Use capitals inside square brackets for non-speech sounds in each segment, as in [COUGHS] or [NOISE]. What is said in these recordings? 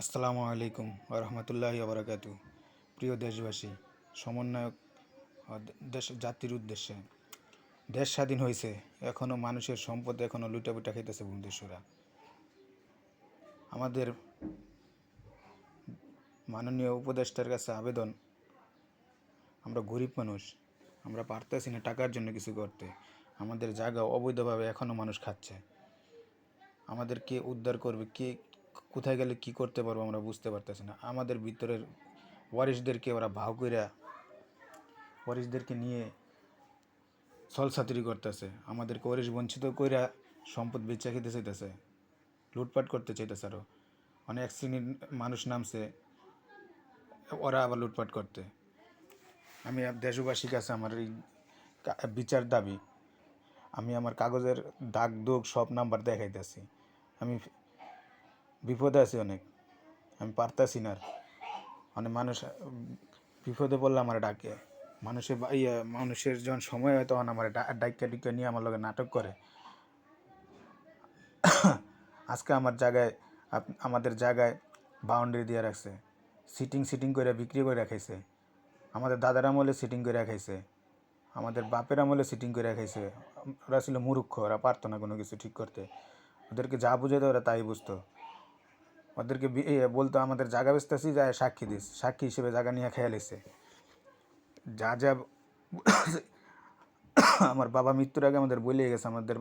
আসসালামু আলাইকুম রহমতুল্লাহ বারাকাতু প্রিয় দেশবাসী, সমন্বয়ক দেশ, জাতির উদ্দেশ্যে দেশ স্বাধীন হয়েছে এখনও মানুষের সম্পদ এখনও লুটাপুটা খাইতেছে বন্ধুসরা আমাদের মাননীয় উপদেষ্টার কাছে আবেদন, আমরা গরিব মানুষ, আমরা পারতেছি না টাকার জন্য কিছু করতে, আমাদের জায়গা অবৈধভাবে এখনও মানুষ খাচ্ছে। আমাদের কে উদ্ধার করবে, কে কোথায় গেলে কি করতে পারব আমরা বুঝতে পারতেছি না। আমাদের ভিতরের ওয়ারিশদেরকে ওরা ভাও কইরা ওয়ারিশদেরকে নিয়ে ছলছাতুরি করতেছে। আমাদেরকে ওয়ারিশ বঞ্চিত কইরা সম্পদ বেচা খেতে চাইতেছে। লুটপাট করতে চাইতেছে আরও অনেক শ্রেণির মানুষ নামছে, ওরা আবার লুটপাট করতে। আমি আর দেশবাসীর কাছে আমার এই বিচার দাবি, আমি আমার কাগজের দাগ, দুগ সব নাম্বার দেখাইতেছি। আমি বিপদে আছি অনেক। আমি পারতাছি না অনেক মানুষ, বিপদে পড়লে আমার ডাকে। মানুষের ইয়ে মানুষের যখন সময় হয় তখন আমার ডাইকা ডিকা নিয়ে আমার লগে নাটক করে। আজকে আমার জায়গায় আমাদের জায়গায় বাউন্ডারি দিয়ে রাখছে। সিটিং সিটিং করে বিক্রি করে রাখাইছে আমাদের দাদার আমলে সিটিং করে রাখাইছে আমাদের বাপের আমলে সিটিং করে রাখাইছে ওরা ছিল মূর্খ, ওরা পারতো না কোনো কিছু ঠিক করতে। ওদেরকে যা বুঝাতে ওরা তাই বুঝতো। ওদেরকে বলতো, আমাদের জায়গা বেচতেছি যায় সাক্ষী দিস। সাক্ষী হিসেবে জায়গা নিয়ে খেয়াল এসে। যা যা [COUGHS] আমার বাবা মৃত্যুর আগে আমাদের বলে গেছে, আমাদের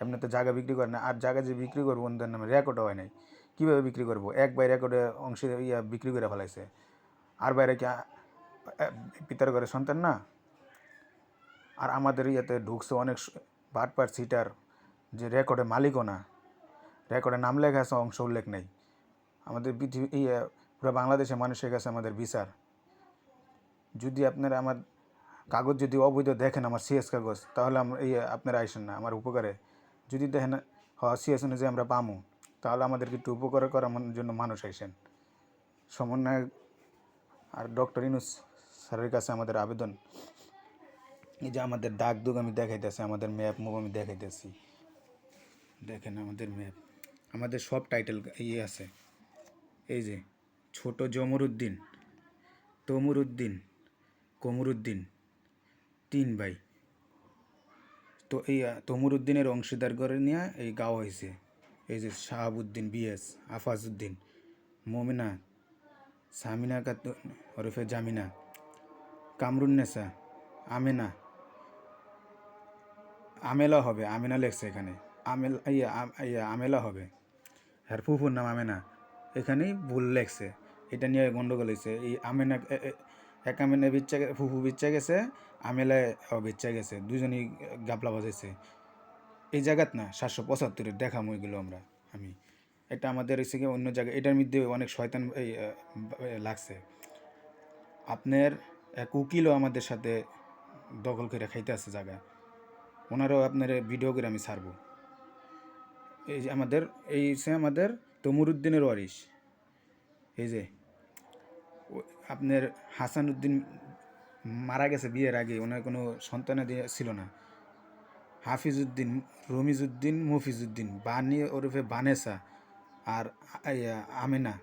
এমনিতে জায়গা বিক্রি করে না। আর জায়গা যে বিক্রি করব ওদের নামে রেকর্ডও হয় নাই। কীভাবে বিক্রি করব? এক বাই রেকর্ডে অংশে ইয়া বিক্রি করে ফেলাইছে। আর বাইরে কি পিতার ঘরে সন্তান না? আর আমাদের ইয়েতে ঢুকছে অনেক বাটপার, সিটার যে রেকর্ডে মালিকও না। রেকর্ডে নাম লেখা আছে, অংশ উল্লেখ নেই। আমাদের পৃথিবী, এই পুরো বাংলাদেশের মানুষের কাছে আমাদের বিচার। যদি আপনারা আমার কাগজ যদি অবৈধ দেখেন, আমার সিএস কাগজ, তাহলে আমরা এই, আপনারা আইসেন না, আমার উপকারে। যদি দেখেন হ সিএস অনুযায়ী আমরা পামু, তাহলে আমাদেরকে একটু উপকার করার জন্য মানুষ আইসেন। সমন্বয় আর ডক্টর ইনুস স্যারের কাছে আমাদের আবেদন, এই যে আমাদের দাগ দুগ আমি দেখাইতেছি, আমাদের ম্যাপ মুভ আমি দেখাইতেছি। দেখেন আমাদের ম্যাপ, আমাদের সব টাইটেল ইয়ে আছে। এই যে, ছোট জমরুদ্দিন, তমরুদ্দিন, কমরুদ্দিন, তিন ভাই। তো এই তমরুদ্দিনের অংশীদার করে নিয়ে এই গাঁও হয়েছে এই যে শাহাবুদ্দিন বিএস, আফাজউদ্দিন, মমিনা, সামিনা খাতুন ওরফে জামিনা কামরুন্নেসা আমেনা। আমেলা হবে, আমেনা লেখছে এখানে। আমেল আম- ইয়া, আমেলা হবে। হ্যার ফুফুর নাম আমেনা। এখানেই ভুল লেখছে। এটা নিয়ে গন্ডগোল হয়েছে। এই আমেনা এক আমেনা বিচ্চা গে- ফুফু বিচ্চা গেছে আমেলায় ও বিচ্চা গেছে। দুজনই গাবলা বাজাইছে। এই জায়গাত না, সাতশো পঁচাত্তরের দেখাম ওইগুলো আমরা, আমি। এটা আমাদের গিয়ে অন্য জায়গায় এটার মধ্যে অনেক শয়তান লাগছে। আপনার এক উকিলও আমাদের সাথে দখল করে খাইতে আছে জায়গা। ওনারও আপনার ভিডিও করে আমি ছাড়বো। এই আমাদের, এই সে আমাদের তমরুদ্দিনের ওয়ারিস এই যে আপনার হাসান উদ্দিন মারা গেছে বিয়ের আগে, ওনার কোনো সন্তানাদি ছিল না। হাফিজউদ্দিন, রমিজউদ্দিন, মফিজউদ্দিন, বানি ওরফে বানেসা আর আমেনা।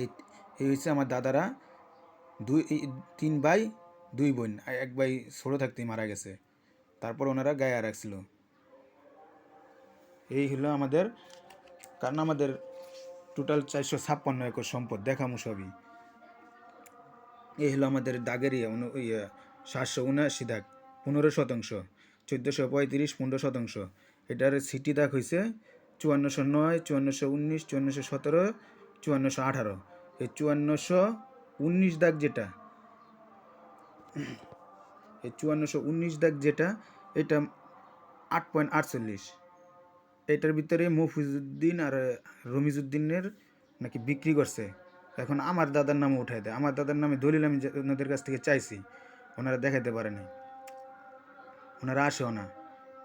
এই এই হচ্ছে আমার দাদারা। দুই তিন ভাই, দুই বোন এক ভাই ছোটো থাকতেই মারা গেছে। তারপর ওনারা গায়ে রাখছিল এই হলো আমাদের কারণ আমাদের টোটাল চারশো ছাপ্পান্ন একর সম্পদ, দেখামো সবই। এই হলো আমাদের দাগের ইয়ে সাতশো উনআশি দাগ, পনেরো শতাংশ, চোদ্দোশো পঁয়ত্রিশ, পনেরো শতাংশ। এটার সিটি দাগ হয়েছে চুয়ান্নশো নয়, চুয়ান্নশো উনিশ, চুয়ান্নশো সতেরো, চুয়ান্নশো আঠারো। এই চুয়ান্নশো উনিশ দাগ যেটা, এই চুয়ান্নশো উনিশ দাগ যেটা, এটা আট পয়েন্ট আটচল্লিশ। এটার ভিতরে মফিজুদ্দিন আর রমিজুদ্দিনের নাকি বিক্রি করছে। এখন আমার দাদার নামও উঠাই দেয়। আমার দাদার নামে দলিল আমি ওনাদের কাছ থেকে চাইছি, ওনারা দেখাতে পারেনি। ওনারা আসেও না।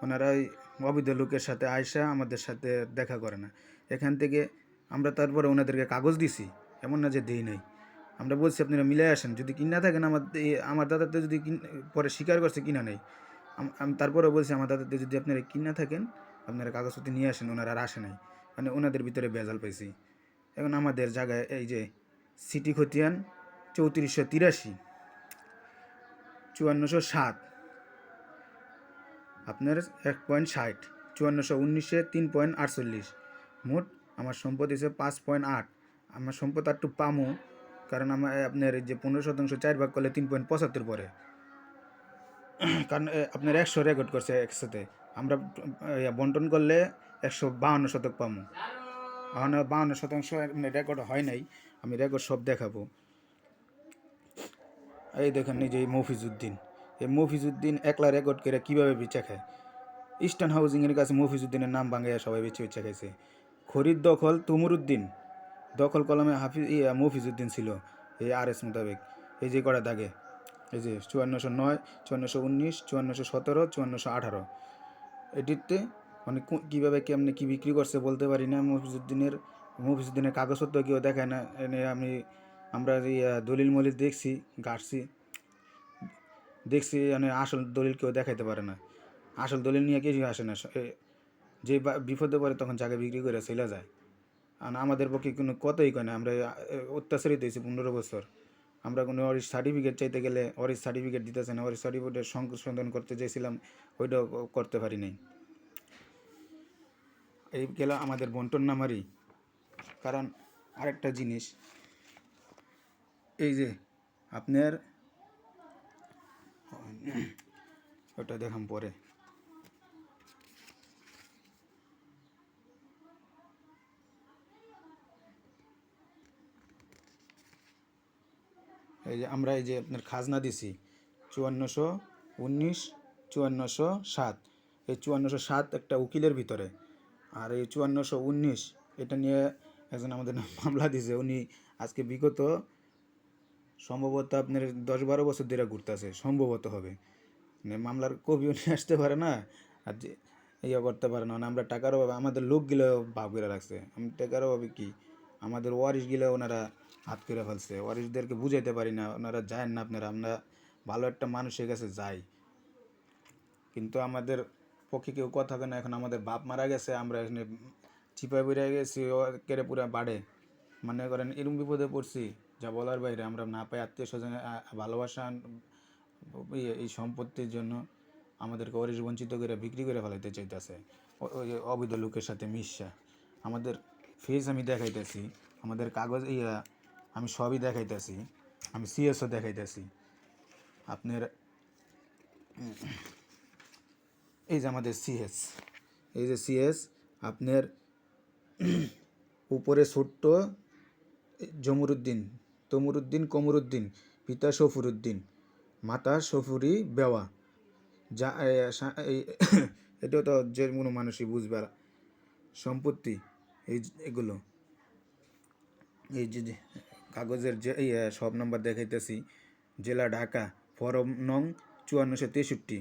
ওনারা ওই অবৈধ লোকের সাথে আয়সা আমাদের সাথে দেখা করে না। এখান থেকে আমরা তারপরে ওনাদেরকে কাগজ দিছি। এমন না যে দেই নাই। আমরা বলছি, আপনারা মিলে আসেন। যদি কিনা থাকেন আমার আমার দাদাতে যদি পরে স্বীকার করছে কিনা নেই। তারপরেও বলছি, আমার দাদাতে যদি আপনারা কিনা থাকেন আপনারা কাগজপত্র নিয়ে আসেন, ওনারা আর আসে নাই। মানে ওনাদের ভিতরে বেজাল পাইছি। এখন আমাদের জায়গায় এই যে সিটি খতিয়ান চৌত্রিশশো তিরাশি, চুয়ান্নশো সাত, আপনার এক পয়েন্ট ষাট, চুয়ান্নশো উনিশে তিন পয়েন্ট আটচল্লিশ, মোট আমার সম্পদ হিসেবে পাঁচ পয়েন্ট আট। আমার সম্পদ আর একটু পামো, কারণ আমার আপনার যে পনেরো শতাংশ চার ভাগ করলে তিন পয়েন্ট পঁচাত্তর পরে কারণ আপনার একশো রেকর্ড করছে একসাথে। আমরা বন্টন করলে একশো বাহান্ন শতক পামো। এখন বাহান্ন শতাংশ রেকর্ড হয় নাই, আমি রেকর্ড সব দেখাবো। এই দেখেন এই যে মফিজুদ্দিন এই মফিজুদ্দিন একলা রেকর্ড করে কীভাবে বেচা খায়? ইস্টার্ন হাউজিংয়ের কাছে মফিজুদ্দিনের নাম ভাঙাইয়া সবাই বেছে বেচা খাইছে। খরিদ দখল তুমরুদ্দিন দখল কলমে হাফিজ, ইয়া মফিজুদ্দিন ছিল, এই আর এস মোতাবেক। এই যে কটা দাগে, এই যে চুয়ান্নশো নয়, চুয়ান্নশো উনিশ, চুয়ান্নশো সতেরো, চুয়ান্নশো আঠারো। এটিতে মানে কো- কীভাবে কেমনে কী বিক্রি করছে বলতে পারি না। মফিজুদ্দিনের মফিজুদ্দিনের কাগজপত্র কেউ দেখায় না। এনে আমি, আমরা দলিল মলিল দেখছি গাড়ছি দেখছি মানে আসল দলিল কেউ দেখাইতে পারে না। আসল দলিল নিয়ে কিছুই আসে না। যে বিপদে পড়ে তখন জায়গা বিক্রি করে চলে যায়। আর আমাদের পক্ষে কোনো কথাই কয় না। আমরা অত্যাচারিত হয়েছি পনেরো বছর। আমরা কোনো অরিস সার্টিফিকেট চাইতে গেলে অরিস সার্টিফিকেট দিতেছে না অরিস সার্টিফিকেটের সংশোধন করতে চাইছিলাম, ওইটাও করতে পারি নাই এই গেল আমাদের বন্টন নামারই কারণ আরেকটা জিনিস, এই যে আপনার, ওটা দেখাম পরে। এই যে আমরা এই যে আপনার খাজনা দিছি, চুয়ান্নশো উনিশ, চুয়ান্নশো সাত। এই চুয়ান্নশো সাত একটা উকিলের ভিতরে। আর এই চুয়ান্নশো উনিশ, এটা নিয়ে একজন আমাদের মামলা দিছে। উনি আজকে বিগত সম্ভবত আপনার দশ বারো বছর ধরে ঘুরতেছে, সম্ভবত হবে। মানে মামলার কবি উনি আসতে পারে না, আর যে ইয়ে করতে পারে না। মানে আমরা টাকার অভাবে আমাদের লোকগুলো ভাব করে রাখছে। আমি টাকার অভাবে কি? আমাদের ওয়ারিশগুলো ওনারা হাত করে ফেলছে। ওয়ারিশদেরকে বুঝাইতে পারি না ওনারা যায় না আপনারা আমরা ভালো একটা মানুষের কাছে যাই। কিন্তু আমাদের পক্ষে কেউ কথা কেন এখন আমাদের বাপ মারা গেছে আমরা এখানে চিপায় বেড়ে গেছি কেড়ে পুরা বাড়ে। মনে করেন এরম বিপদে পড়ছি যা বলার বাইরে আমরা না পাই আত্মীয় স্বজনের ভালোবাসা ইয়ে, এই সম্পত্তির জন্য আমাদেরকে অরিস বঞ্চিত করে বিক্রি করে ফেলাইতে চাইতেছে। অবৈধ লোকের সাথে মিশা। আমাদের ফেস আমি দেখাইতেছি আমাদের কাগজ ইয়া আমি সবই দেখাইতেছি আমি সিএসও দেখাইতেছি। আপনার এই যে আমাদের সিএস এই যে সিএস আপনার উপরে ছোট্ট জমরুদ্দিন তমরুদ্দিন কমরুদ্দিন পিতা সফুরুদ্দিন মাতা সফুরি বেওয়া। যা এ, সা- এই [COUGHS] এটাও তো যে কোনো মানুষই বুঝবে সম্পত্তি। এই এগুলো। এই যে কাগজের যে সব নাম্বার দেখাইতেছি। জেলা ঢাকা, ফরম নং চুয়ান্নশো তেষট্টি।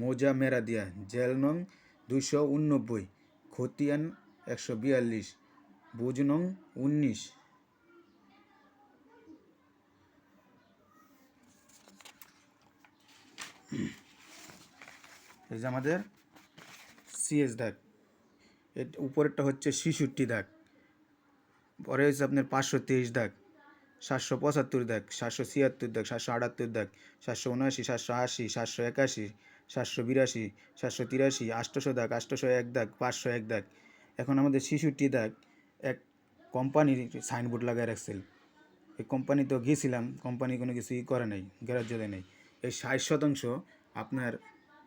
মোজা মেরাদিয়া জেল নং দুইশো উননব্বই খতিয়ান একশো বিয়াল্লিশ। বুজ নং উনিশ। এই যে আমাদের সিএস এর উপরেরটা হচ্ছে ছিষট্টি দাগ। পরে হচ্ছে আপনার পাঁচশো তেইশ দাগ, সাতশো পঁচাত্তর দাগ, সাতশো ছিয়াত্তর দাগ, সাতশো আটাত্তর দাগ, সাতশো উনআশি, সাতশো আশি, সাতশো একাশি, সাতশো বিরাশি, সাতশো তিরাশি আটশোশো দাগ আটশোশো এক দাগ, পাঁচশো এক দাগ। এখন আমাদের ছিষট্টি দাগ এক কোম্পানির সাইনবোর্ড লাগায় রাখছিল এই কোম্পানিতেও গিয়েছিলাম কোম্পানি কোনো কিছু ই করে নাই, গ্রাহ্য দেয় নাই। এই ষাট শতাংশ আপনার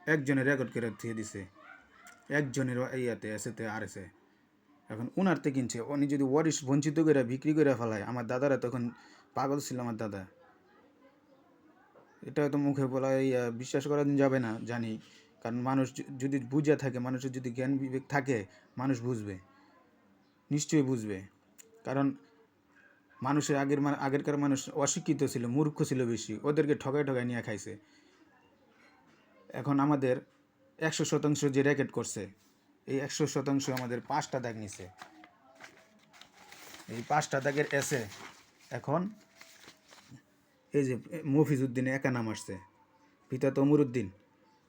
একজনের রেকর্ড করে দিয়ে দিছে। একজনের ইয়াতে এসেতে আর এসে এখন উনারতে কিনছে উনি যদি ওয়ারিস বঞ্চিত করে বিক্রি করে ফেলায় আমার দাদারা তখন পাগল ছিল আমার দাদা। এটা তো মুখে বলা ইয়া, বিশ্বাস করা যাবে না জানি। কারণ মানুষ যদি বুঝে থাকে মানুষের যদি জ্ঞান বিবেক থাকে মানুষ বুঝবে। নিশ্চয়ই বুঝবে। কারণ মানুষের আগের আগেরকার মানুষ অশিক্ষিত ছিল মূর্খ ছিল বেশি ওদেরকে ঠকায় ঠকায় নিয়ে খাইছে। এখন আমাদের একশো শতাংশ যে র্যাকেট করছে, এই একশো শতাংশ আমাদের পাঁচটা দাগ নিছে। এই পাঁচটা দাগের এসে এখন এই যে মফিজউদ্দিনে একা নাম আসছে, পিতা তমরুদ্দিন।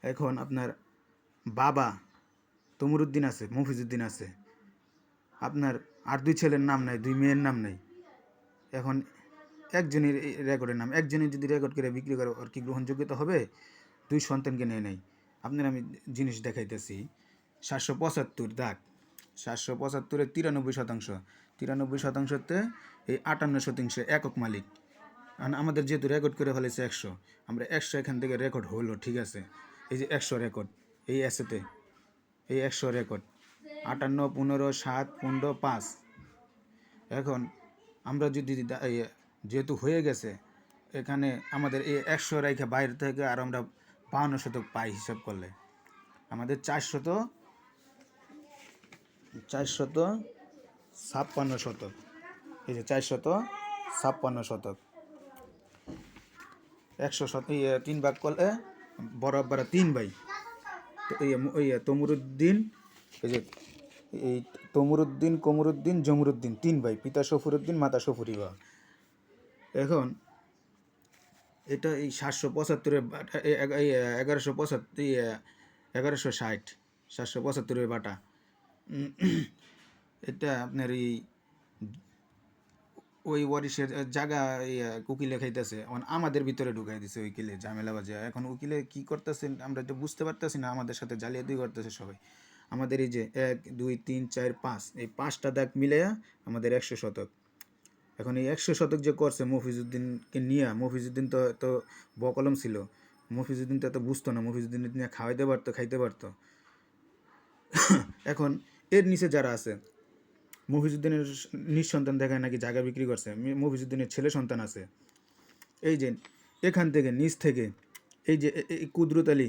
এখন আপনার বাবা তমরুদ্দিন আছে, মফিজউদ্দিন আছে। আপনার আর দুই ছেলের নাম নাই, দুই মেয়ের নাম নাই। এখন একজনের রেকর্ডের নাম, একজনের যদি রেকর্ড করে বিক্রি করে, ওর কি গ্রহণযোগ্যতা হবে? দুই সন্তানকে নেয় নেই। আপনার আমি জিনিস দেখাইতেছি। সাতশো পঁচাত্তর, দাগ। সাতশো পঁচাত্তরের তিরানব্বই শতাংশ। তিরানব্বই শতাংশতে এই আটান্ন শতাংশ একক মালিক। আমাদের যেহেতু রেকর্ড করে ফেলেছে একশো, আমরা একশো এখান থেকে রেকর্ড হলো, ঠিক আছে? এই যে একশো রেকর্ড এই অ্যাসেতে এই একশো রেকর্ড আটান্ন, পনেরো, সাত, পনেরো, পাঁচ। এখন আমরা যদি যেহেতু হয়ে গেছে, এখানে আমাদের এই একশো রেখে বাইরে থেকে আর আমরা বাহান্ন শতক পাই হিসাব করলে। আমাদের চারশত চারশত ছাপ্পান্ন শতক। এই যে চারশত ছাপ্পান্ন শতক। একশো শত তিন ভাগ করলে বরাবর তিন ভাই। এই তমরুদ্দিন, এই যে, এই তমরুদ্দিন, কমরুদ্দিন, জমরুদ্দিন, তিন ভাই, পিতা সফরুদ্দিন মাতা সফুরি বা এখন এটা এই সাতশো পঁচাত্তরের এগারোশো পঁচাত্তর এগারোশো ষাট, সাতশো পঁচাত্তরের বাটা। এটা আপনার এই ওই ওয়ারিশের জায়গা উকিলে খাইতেছে। আমাদের ভিতরে ঢুকাই দিছে উকিলে ঝামেলা বাজে এখন উকিলে কি করতেছে, আমরা তো বুঝতে পারতেছি না, আমাদের সাথে জালিয়াতি করতেছে সবাই। আমাদের এই যে এক, দুই, তিন, চার, পাঁচ, এই পাঁচটা দাগ মিলে আমাদের একশো শতক। এখন এই একশো শতক যে করছে মফিজুদ্দিনকে নিয়ে, মফিজুদ্দিন তো এত বকলম ছিল, মফিজুদ্দিন তো এত বুঝতো না, মফিজুদ্দিন নিয়ে খাওয়াইতে পারতো, খাইতে পারতো। এখন এর নিচে যারা আছে, মফিজুদ্দিনের নিঃসন্তান দেখায় নাকি জায়গা বিক্রি করছে মফিজুদ্দিনের ছেলে সন্তান আছে। এই যে এখান থেকে, নিচ থেকে, এই যে কুদরত আলী,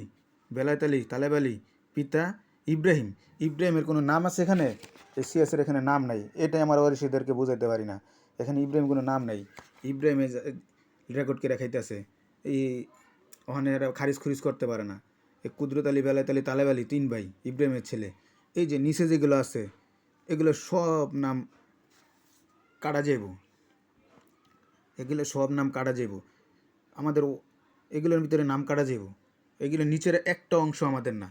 বেলায়েত আলী, তালেব আলী, পিতা ইব্রাহিম, ইব্রাহিমের কোনো নাম আছে এখানে? এই সিএসের এখানে নাম নাই, এটাই আমার ওয়ারিসিদেরকে বোঝাইতে পারি না। এখানে ইব্রাহিম কোনো নাম নাই। ইব্রাহিমে রেকর্ড করে খাইতেছে। এই ওখানে এরা খারিজ খুরিজ করতে পারে না। এই কুদরত আলী বেলায়েত আলী তালেব আলী তিন ভাই, ইব্রাহিমের ছেলে। এই যে নিচে যেগুলো আছে, এগুলো সব নাম কাটা যাইব। এগুলো সব নাম কাটা যাইব। আমাদের এগুলোর ভিতরে নাম কাটা যাইব। এগুলো নিচের একটা অংশ আমাদের না।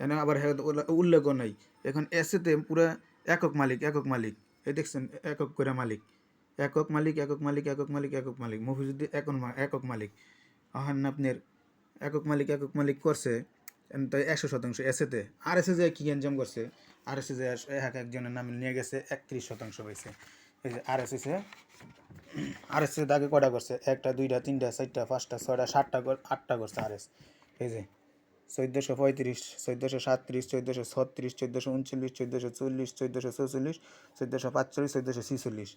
এখানে আবার হ্যাঁ উল্লেখও নাই। এখন এসেতে পুরো একক মালিক একক মালিক। এই দেখছেন, একক করে মালিক। একক মালিক একক মালিক একক মালিক একক মালিক। মফিজুদ্দিন একক একক মালিক। আহান আপনার একক মালিক একক মালিক করছে তাই একশো শতাংশ এসেতে। আর এসে যে কী গেঞ্জাম করছে আর এসে যে এক একজনের নামে নিয়ে গেছে, একত্রিশ শতাংশ পাইছে। এই যে আর এস এসে আর এস দাগে কটা করছে? একটা, দুইটা, তিনটা, চারটা, পাঁচটা, ছয়টা, সাতটা আটটা করছে আর এস এই যে, চোদ্দোশো পঁয়ত্রিশ, চোদ্দোশো সাতত্রিশ, চোদ্দোশো ছত্রিশ, চোদ্দোশো উনচল্লিশ, চোদ্দোশো চল্লিশ, চোদ্দোশো চৌচল্লিশ চোদ্দোশো পাঁচচল্লিশ, চোদ্দোশো ছিচল্লিশ।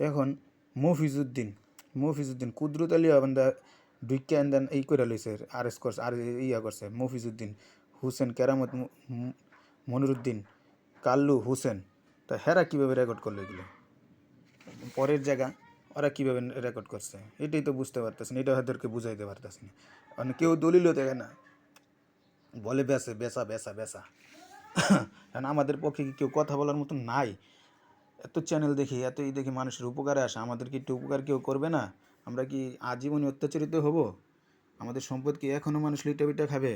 এখন মফিজুদ্দিন মফিজুদ্দিন কুদরত আলী বান্দা ডুইকে দেন এই করে লইছে আর এস করছে আর ইয়া করছে। মফিজুদ্দিন হুসেন কেরামত মনিরুদ্দিন, কাল্লু হুসেন, তা হেরা কীভাবে রেকর্ড করল এগুলো? পরের জায়গা ওরা কীভাবে রেকর্ড করছে? এটাই তো বুঝতে পারতেছি না এটা ওদেরকে বুঝাইতে পারতেছি না মানে কেউ দলিলও দেখে না। বলে বেসে, বেসা বেসা বেসা। [COUGHS] কারণ আমাদের পক্ষে কি কেউ কথা বলার মতো নাই? এত চ্যানেল দেখি এত দেখি মানুষের উপকারে আসে আমাদের কি একটু উপকার কেউ করবে না? আমরা কি আজীবনই অত্যাচারিত হব? আমাদের সম্পদ কি এখনও মানুষ লিটা বিটা খাবে?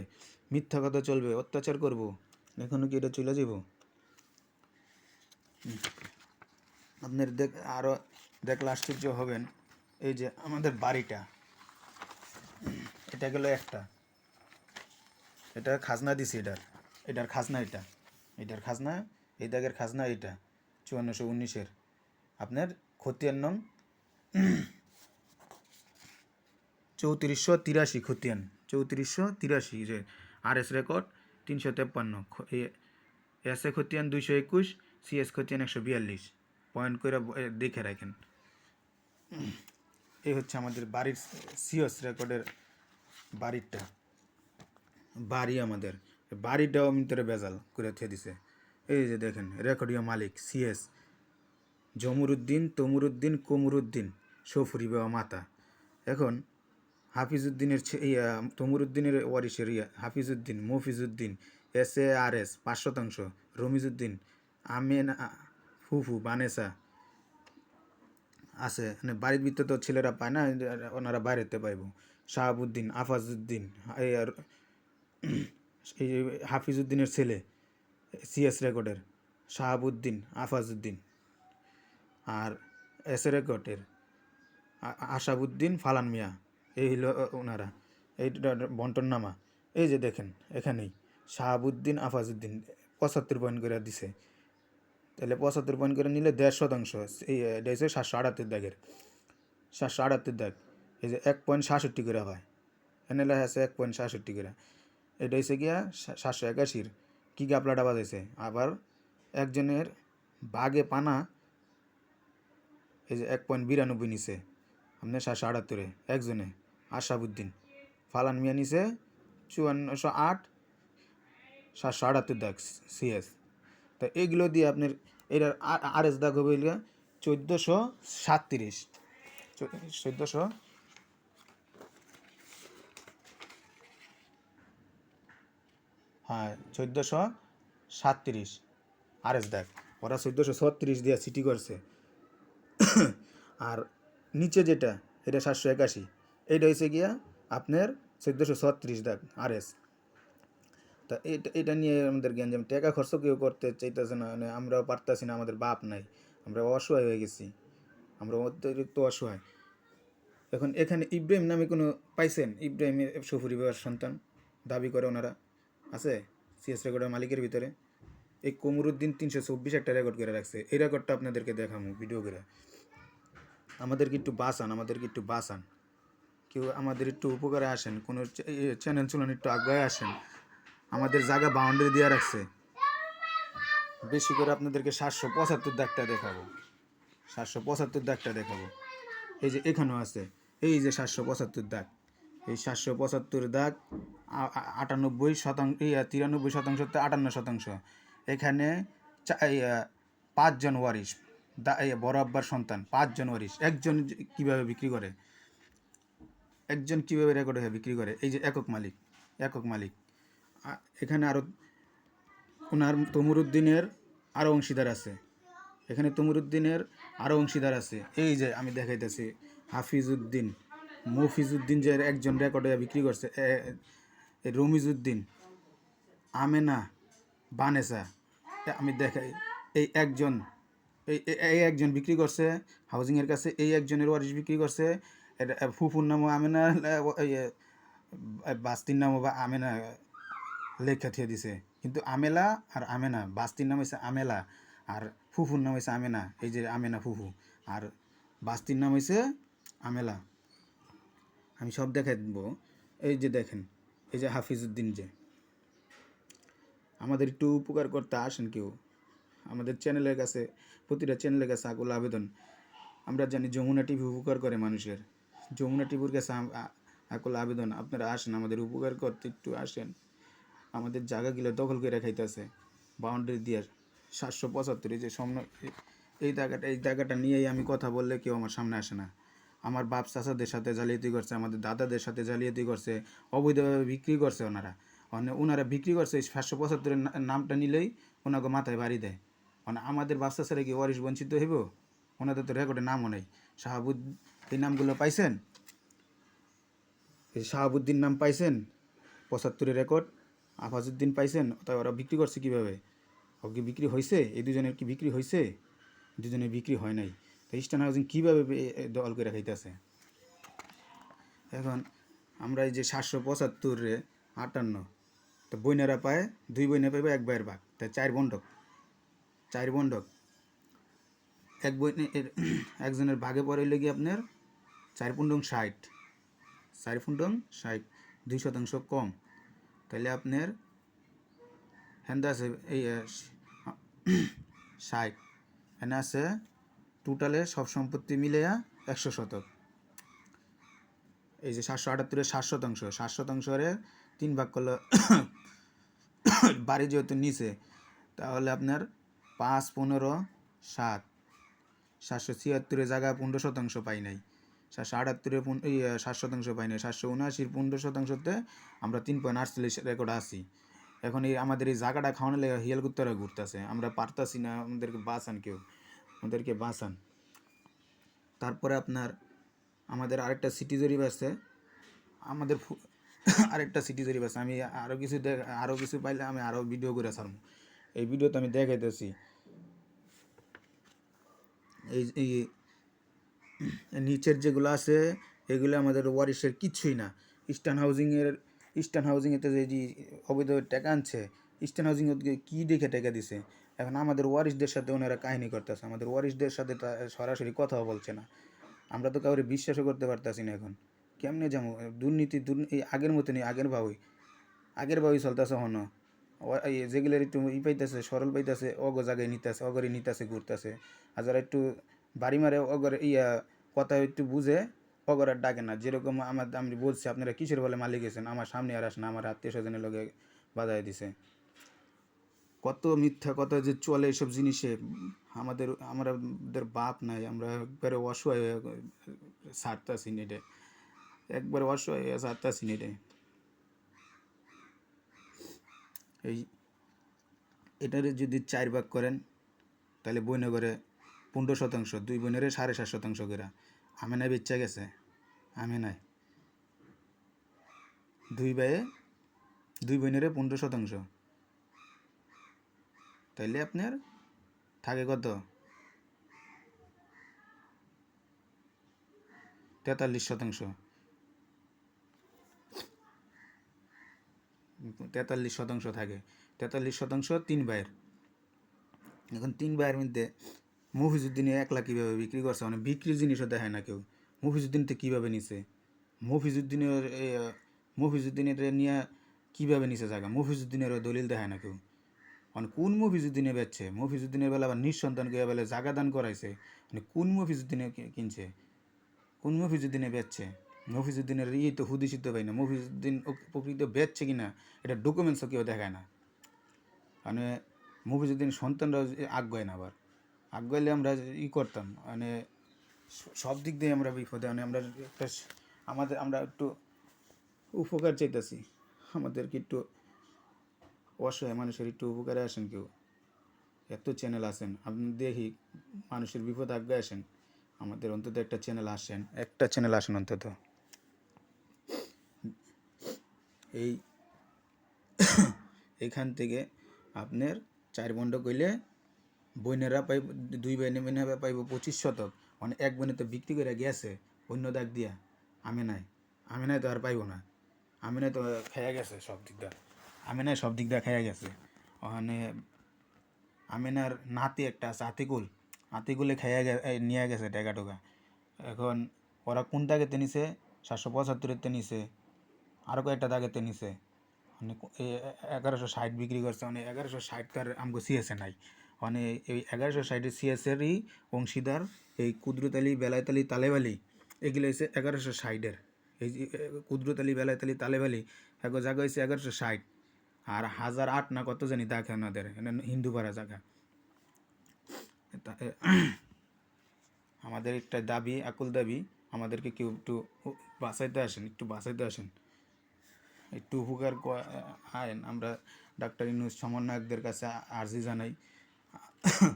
মিথ্যা কথা চলবে, অত্যাচার করব। এখনও কি এটা চলে যাব? আপনার দেখ আরও দেখলে আশ্চর্য হবেন, এই যে আমাদের বাড়িটা। এটা গেল একটা। এটা খাজনা দিছি এটার। এটার খাজনা এটা। এটার খাজনা, এই দাগের খাজনা এটা। চুয়ান্নশো উনিশের। আপনার খতিয়ান নং চৌত্রিশশো তিরাশি, খতিয়ান। চৌত্রিশশো তিরাশি, যে আর এস রেকর্ড তিনশো তেপ্পান্ন এস এ খতিয়ান দুইশো একুশ সি এস খতিয়ান একশো বিয়াল্লিশ। পয়েন্ট করে দেখে রাখেন। এই হচ্ছে আমাদের বাড়ির সিওস রেকর্ডের বাড়িটা বাড়ি আমাদের। বাড়িটাও ভিতরে বেজাল করে থে দিছে। এই যে দেখেন রেকর্ডীয় মালিক সিএস জমরুদ্দিন, তমরুদ্দিন, কমরুদ্দিন, সফরি বাবা মাতা। এখন হাফিজুদ্দিনের ছে- ইয়া তমরুদ্দিনের ওয়ারিসের ইয়া Hafizuddin Mofizuddin S A R S পাঁচ শতাংশ রমিজুদ্দিন আমেন, ফুফু, বানেসা আছে। মানে বাড়ির ভিতরে তো ছেলেরা পায় না, ওনারা বাইরেতে পাইব। শাহাবুদ্দিন, আফাজউদ্দিন, এই হাফিজউদ্দিনের ছেলে সিএস রেকর্ডের, শাহাবুদ্দিন আফাজউদ্দিন আর এস রেকর্ডের আশাবুদ্দিন, ফালান মিয়া, এই হলো ওনারা এই বন্টন নামা এই যে দেখেন, এখানেই, শাহাবুদ্দিন আফাজউদ্দিন পঁচাত্তর পয়েন্ট করে দিছে। তাহলে পঁচাত্তর পয়েন্ট করে নিলে দেড় শতাংশ, এই এটা হচ্ছে সাতশো আটাত্তর দাগের। সাতশো আটাত্তর দাগ, এই যে এক পয়েন্ট সাতষট্টি করে হয়। এনে লেখা আছে এক পয়েন্ট সাতষট্টি করে। এটা হচ্ছে গিয়া সাতশো একাশির। কী গাপলাটা বাজাইছে? আবার একজনের বাঘে পানা, এই যে এক পয়েন্ট বিরানব্বই নিছে আপনার সাতশো আটাত্তরে, একজনে আশাবুদ্দিন ফালান মিয়া নিছে চুয়ান্নশো আট, সাতশো আটাত্তর দাগ সিএস তা এগুলো দিয়ে আপনার এটার আর এস দাগ হবে চোদ্দোশো সাতত্রিশ। চোদ্দোশো হ্যাঁ চোদ্দোশো সাতত্রিশ। আর এস দেখ। ওরা চোদ্দোশো ছত্রিশ দিয়ে সিটি করছে। আর নিচে যেটা, এটা সাতশো একাশি। এইটা হয়েছে গিয়া আপনার চোদ্দোশো ছত্রিশ দেখ আর এস তা এটা এটা নিয়ে আমাদের জ্ঞান গ্যাঞ্জাম, টাকা খরচ কেউ করতে চাইতেছে না মানে আমরাও পারতাছি না, আমাদের বাপ নাই। আমরা অসহায় হয়ে গেছি। আমরা অতিরিক্ত অসহায়। এখন এখানে ইব্রাহিম নামে কোনো পাইছেন? ইব্রাহিমের সফুরি সন্তান, দাবি করে ওনারা। আছে সিএস রেকর্ডের মালিকের ভিতরে। এই কমরুদ্দিন তিনশো চব্বিশ একটা রেকর্ড করে রাখছে। এই রেকর্ডটা আপনাদেরকে দেখামু ভিডিও করে। আমাদেরকে একটু বাঁচান, আমাদেরকে একটু বাঁচান। কেউ আমাদের একটু উপকারে আসেন, কোনো চ্যানেল চলুন একটু আগ্রহে আসেন। আমাদের জায়গা বাউন্ডারি দিয়ে রাখছে। বেশি করে আপনাদেরকে সাতশো পঁচাত্তর দাগটা দেখাবো। সাতশো পঁচাত্তর দাগটা দেখাবো। এই যে এখানেও আছে। এই যে সাতশো পঁচাত্তর দাগ। এই সাতশো পঁচাত্তর দাগ আটানব্বই শতাংশ তিরানব্বই শতাংশ আটান্ন শতাংশ। এখানে পাঁচজন ওয়ারিশ, দা বড় আব্বার সন্তান, পাঁচজন ওয়ারিশ। একজন কীভাবে বিক্রি করে? একজন কীভাবে রেকর্ড হয়ে বিক্রি করে? এই যে একক মালিক একক মালিক। এখানে আরও ওনার তমুরুদ্দিনের আরও অংশীদার আছে। এখানে তমুরুদ্দিনের আরও অংশীদার আছে। এই যে আমি দেখাইতেছি, হাফিজউদ্দিন। মফিজউদ্দিন যে একজন রেকর্ডে বিক্রি করছে রমিজউদ্দিন, আমেনা বানেসা আমি দেখাই, এই একজন, এই এই- একজন বিক্রি করছে হাউজিংয়ের কাছে এই একজনের ওয়ারিশ বিক্রি করছে এটা ফুফুর নামও আমেনা বাস্তির নামও বা আমেনা লেখা থিয়ে দিছে। কিন্তু আমেলা আর আমেনা, বাস্তির নাম হয়েছে আমেলা আর ফুফুর নাম হয়েছে আমেনা, এই যে আমেনা ফুফু। আর বাস্তির নাম হয়েছে আমেলা। আমি সব দেখাই দেবো। এই যে দেখেন, এই যে হাফিজউদ্দিন যে। আমাদের একটু উপকার করতে আসেন কেউ। আমাদের চ্যানেলের কাছে, প্রতিটা চ্যানেলের কাছে আকুল আবেদন। আমরা জানি যমুনা টিভি উপকার করে মানুষের। যমুনা টিভির কাছে আকুল আবেদন। আপনারা আসেন, আমাদের উপকার করতে একটু আসেন। আমাদের জায়গাগুলো দখল করে খাইতেছে। বাউন্ডারি দিয়ে সাতশো পঁচাত্তর, এই যে সামনে এই জায়গাটা এই জায়গাটা নিয়েই আমি কথা বললে কেউ আমার সামনে আসে না। আমার বাপ চাচাদের সাথে জালিয়াতি করছে, আমাদের দাদাদের সাথে জালিয়াতি করছে, অবৈধভাবে বিক্রি করছে ওনারা। মানে ওনারা বিক্রি করছে সাতশো পঁচাত্তরের নামটা নিলেই ওনাকে মাথায় বাড়ি দেয়। মানে আমাদের বাচ্চা ছেলে কি ওয়ারিশ বঞ্চিত হইব? ওনাদের তো রেকর্ডে নামও নেই। শাহাবুদ এই নামগুলো পাইছেন? শাহাবুদ্দিন নাম পাইছেন? পঁচাত্তরের রেকর্ড আফাজুদ্দিন পাইছেন? তাই ওরা বিক্রি করছে কীভাবে? ও কি বিক্রি হয়েছে এই দুজনের কি বিক্রি হয়েছে দুজনের বিক্রি হয় নাই। তো ইস্টার্ন হাউজিং কীভাবে দল করে খাইতেছে? এখন আমরা এই যে সাতশো পঁচাত্তরে আটান্ন, তো বইনারা পায়, দুই বইনে পাইবে এক ভাইয়ের ভাগ তাই চার বন্ডক চার বন্ডক এক এর, [CLEARS THROAT] একজনের ভাগে পড়ে লেগে আপনার চার পুন্ডং ষাট, চার পুন্ডং ষাট, দুই শতাংশ কম। তাহলে আপনার হ্যান্ডা আছে এই ষাট এনে আছে টোটালে সব সম্পত্তি মিলিয়া একশো শতক। এই যে সাতশো আটাত্তরের সাত শতাংশ, সাত শতাংশরে তিন ভাগ করলে বাড়ি যেহেতু নিচে, তাহলে আপনার পাঁচ, পনেরো, সাত, সাতশো ছিয়াত্তরের জায়গায় পনেরো শতাংশ পাই নাই। সাতশো আটাত্তরের সাত শতাংশ পাই নাই। সাতশো উনআশির পনেরো শতাংশতে আমরা তিন পয়েন্ট আটচল্লিশ রেকর্ড আছি। এখন এই আমাদের এই জায়গাটা খাওয়ানো লেগে হিয়াল কুত্তারা ঘুরতেছে। আমরা পারতাছি না, আমাদেরকে বাঁচান কেউ। আমাদেরকে বাঁচান। তারপরে আপনার আমাদের আরেকটা সিটি জরিপ আছে। আমাদের আরেকটা সিটি জরিপ আছে। আমি আরও কিছু দেখ আরও কিছু পাইলে আমি আরও ভিডিও করে ছাড়বো। এই ভিডিওতে আমি দেখাইতেছি। এই নিচের যেগুলো আছে, এগুলো আমাদের ওয়ারিশের কিচ্ছুই না। ইস্টার্ন হাউজিংয়ের ইস্টার্ন হাউজিংয়েতে যে অবৈধ টাকা আনছে ইস্টার্ন হাউজিং কী দেখে টাকা দিছে? এখন আমাদের ওয়ারিশদের সাথে ওনারা কাহিনী করতেছে, আমাদের ওয়ারিশদের সাথে সরাসরি কথাও বলছে না। আমরা তো কাউরে বিশ্বাসও করতে পারতাছি না এখন। কেমনে যাব দুর্নীতি দুর্নীতি আগের মতনই, আগের ভাবই। আগের ভাবই চলতেছে হন। যেগুলোর একটু ই পাইতেছে, সরল পাইতেছে, অগ জায়গায় নিতেছে, অগরে নিতেছে, ঘুরতেছে। আর যারা একটু বাড়ি মারে অগরে ইয়া কথা একটু বুঝে অগর আর ডাকে না। যেরকম আমার আমি বলছি, আপনারা কিসের বলে মালিক গেছেন আমার সামনে আর আসেন আমার আত্মীয় স্বজনের লোকে বাজায় দিছে। কত মিথ্যা কথা যে চলে এসব জিনিসে। আমাদের আমাদের বাপ নাই, আমরা একবারে অসহায় হয়ে সারতাছি নেটে। একবারে অসহায় হয়ে সারতাছি নেটে। এই, এটারে যদি চার ভাগ করেন, তাহলে বইনগরে পনেরো শতাংশ, দুই বোনেরে সাড়ে সাত শতাংশ করে আমি নাই, বেচ্চা গেছে। আমি নাই। দুই ভাইয়ে, দুই বোনেরে পনেরো শতাংশ। তাইলে আপনার থাকে কত? তেতাল্লিশ শতাংশ। তেতাল্লিশ শতাংশ থাকে। তেতাল্লিশ শতাংশ তিন ভাইয়ের। এখন তিন ভাইয়ের মধ্যে মফিজুদ্দিনে একলা কীভাবে বিক্রি করছে? মানে বিক্রির জিনিসও দেখায় না কেউ। মফিজুদ্দিনতে কীভাবে নিছে? মফিজুদ্দিনের মফিজুদ্দিনের নিয়ে কীভাবে নিছে জায়গা? মফিজুদ্দিনেরও দলিল দেখায় না কেউ। মানে কোন মফিজুদ্দিনে বেচছে মফিজুদ্দিনের বেলা আবার নিঃসন্তানকে বেলা জাগা দান করাইছে মানে কোন মফিজুদ্দিনে কিনছে? কোন মফিজুদ্দিনে বেচছে মফিজুদ্দিনের ইয়ে তো হুদিসিত পাই না মফিজুদ্দিন প্রকৃত বেচছে কিনা, এটা ডকুমেন্টসও কেউ দেখায় না। মানে মফিজুদ্দিন সন্তানরাও আগ্রয় না আবার। আগ্রহলে আমরা ই করতাম মানে সব দিক দিয়ে আমরা বিপদে মানে আমরা একটা আমাদের আমরা একটু উপকার চাইতেছি। আমাদেরকে একটু অসহায় মানুষের একটু উপকারে আসেন কেউ। এত চ্যানেল আসেন আপনি দেখি মানুষের বিপদ আগে আসেন। আমাদের অন্তত একটা চ্যানেল আসেন, একটা চ্যানেল আসেন অন্তত। এই [COUGHS] এখান থেকে আপনার চার বন্ড কইলে বইনেরা পাইব, দুই বইনে বইনেরা পাইব পঁচিশ শতক। মানে এক বইনে তো বিক্রি করে গেছে, অন্য দাগ দিয়া। আমি নাই আমি নাই তো আর পাইব না। আমি নাই তো খেয়ে গেছে সব দিক দা সব দিক দা খেয়ে গেছে। ওখানে আমিনার নাতি একটা আছে, আতিকুল। আতিকুলে খাইয়া নিয়ে গেছে টাকা টোকা। এখন ওরা কোন দাগেতে নিছে? সাতশো পঁচাত্তরেতে নিছে। আরও কয়েকটা দাগেতে নিছে। মানে এগারোশো ষাট বিক্রি করছে। মানে এগারোশো ষাট তার আমগো সিএসএ নাই। মানে এই এগারোশো ষাটের সিএসেরই অংশীদার এই কুদরতালি বেলায়তালি তালেবালি, এগুলো হচ্ছে এগারোশো ষাটের। এই কুদরতালি বেলায়তালি তালেবালি, এগো জায়গা হয়েছে এগারোশো ষাট। আর হাজার আট না কত জানি দাগ ওনাদের হিন্দু পাড়া জায়গা। [CLEARS THROAT] আমাদের একটা দাবি, আকুল দাবি, আমাদেরকে কেউ একটু বাঁচাইতে আসেন, একটু বাঁচাইতে আসেন। একটু উপকার আয়েন, আমরা ডাক্তার ইনুস সমন্বয়কদের কাছে আর্জি জানাই। [COUGHS]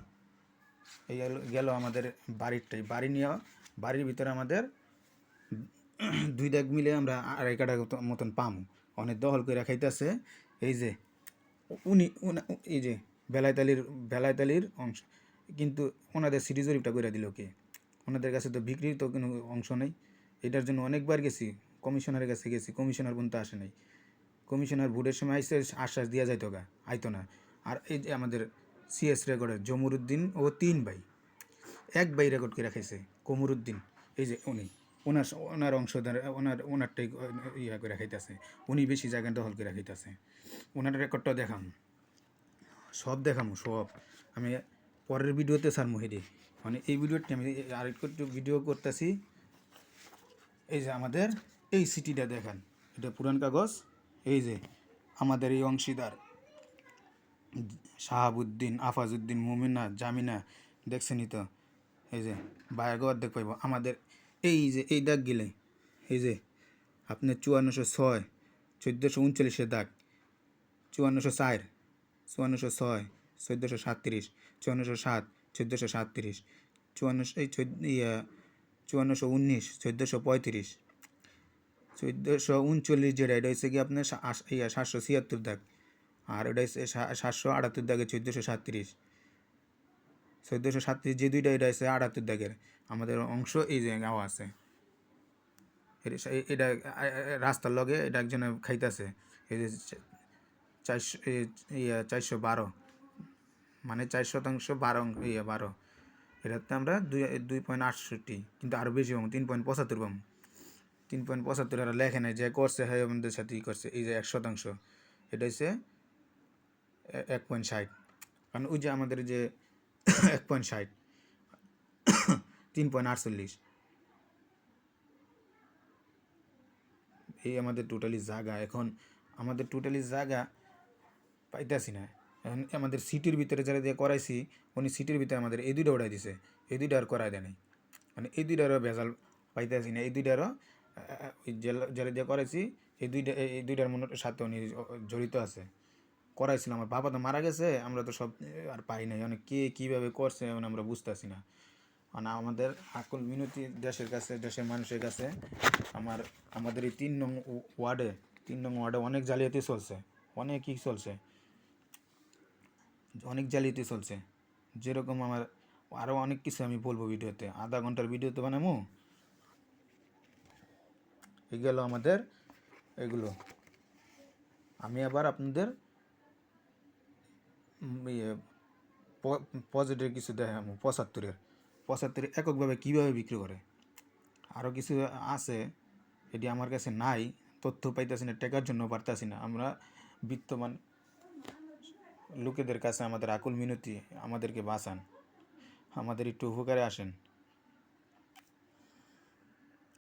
এই গেল- আমাদের বাড়িরটাই বাড়ি নিয়ে, বাড়ির ভিতরে আমাদের দুই দাগ মিলে আমরা আড়াই কাটা মতন পাম। অনেক দহল করে খাইতেছে এই যে, উনি এই যে বেলায়তালির বেলায়তালির অংশ, কিন্তু ওনাদের সিটি জরিপটা করে দিল কে? ওনাদের কাছে তো বিক্রির তো কোনো অংশ নেই। এটার জন্য অনেকবার গেছি, কমিশনারের কাছে গেছি, কমিশনার পর্যন্ত আসে নাই। কমিশনার ভোটের সময় আইসে আশ্বাস দেওয়া যাইতো গা, আইতো না। আর এই যে আমাদের সিএস রেকর্ডের জমুরুদ্দিন ও তিন ভাই, এক ভাই রেকর্ড করে রাখাইছে কমরুদ্দিন, এই যে উনি। ওনার ওনার অংশদার ওনার, ওনারটাই ইয়া করে রাখাইতেছে উনি বেশি জায়গা দখল করে রাখাইতেছে ওনার রেকর্ডটা দেখাম। সব দেখামু, সব। আমি পরের ভিডিওতে স্যার মুহিদি মানে এই ভিডিওটি আমি আরেকটু ভিডিও করতেছি। এই যে আমাদের, এই সিটিটা দেখান। এটা পুরান কাগজ। এই যে আমাদের এই অংশীদার, শাহাবুদ্দিন, আফাজউদ্দিন, মুমিনা, জামিনা, দেখছেনই তো? এই যে বায়াগো অর্ধেক পাইব। আমাদের এই যে, এই দাগ গেলে। এই যে, আপনার চুয়ান্নশো ছয়, চোদ্দোশো উনচল্লিশের দাগ, চুয়ান্নশো চার চুয়ান্নশো ছয়, চোদ্দোশো সাতত্রিশ চুয়ান্নশো সাত চোদ্দোশো সাতত্রিশ চুয়ান্নশো, এই চুয়ান্নশো উনিশ, চোদ্দোশো পঁয়ত্রিশ, চোদ্দোশো উনচল্লিশ যেটা, এটা হচ্ছে কি আপনার সাতশো ছিয়াত্তর দাগ, আর ওটা হচ্ছে সাতশো আটাত্তর দাগে চোদ্দোশো সাতত্রিশ চোদ্দোশো সাতত্রিশ যে দুইটা, এটা আছে আটাত্তর দাগের। আমাদের অংশ এই যে গাওয়া আছে। এটা রাস্তার লগে এটা একজনে খাইতেছে। এই যে চারশো চারশো বারো। মানে চার শতাংশ বারো ইয়া বারো। এটাতে আমরা দুই দুই পয়েন্ট আটষট্টি, কিন্তু আরও বেশি পাবো তিন পয়েন্ট পঁচাত্তর পাবো তিন পয়েন্ট পঁচাত্তর এরা লেখে নাই যে করছে হ্যাঁ আমাদের সাথে ই করছে, এই যে এক শতাংশ। এটা হচ্ছে এক পয়েন্ট ষাট। কারণ ওই যে আমাদের যে [COUGHS] এক পয়েন্ট ষাট। তিন পয়েন্ট আটচল্লিশ। এই আমাদের টোটালি জায়গা এখন আমাদের টোটালি জায়গা পাইতেছি না। এখন আমাদের সিটির ভিতরে যারা দিয়ে করাইছি, উনি সিটির ভিতরে আমাদের এই দুইটা উঠাই দিছে। এই দুইটা আর করাই দেয় নাই। মানে এই দুইটারও ভেজাল পাইতেছি না। এই দুইটারও ওই যারা দিয়ে করাইছি, এই দুইটা, এই দুইটার মনে সাথে উনি জড়িত আছে। করাইছিল। আমার বাবা তো মারা গেছে, আমরা তো সব আর পাই নাই। অনেক কে কীভাবে করছে, এখন আমরা বুঝতেছি না। মানে আমাদের আকুল মিনতি দেশের কাছে, দেশের মানুষের কাছে, আমার, আমাদের এই তিন নং ওয়ার্ডে, তিন নং ওয়ার্ডে অনেক জালিয়াতি চলছে অনেকই চলছে, অনেক জালিয়াতি চলছে। যেরকম আমার আরও অনেক কিছু আমি বলব ভিডিওতে। আধা ঘণ্টার ভিডিওতে বানাবো এই গেল আমাদের এগুলো। আমি আবার আপনাদের ইয়ে পজিটিভ কিছু দেখাবো পঁচাত্তরের। পঁচাত্তরের এককভাবে কীভাবে বিক্রি করে? আরও কিছু আছে এটি আমার কাছে নাই, তথ্য পাইতেছি না, টেকার জন্য পারতেছি না। আমরা বিত্তমান লোকেদের কাছে আমাদের আকুল মিনতি আমাদেরকে বাঁচান, আমাদের একটু উপকারে আসেন।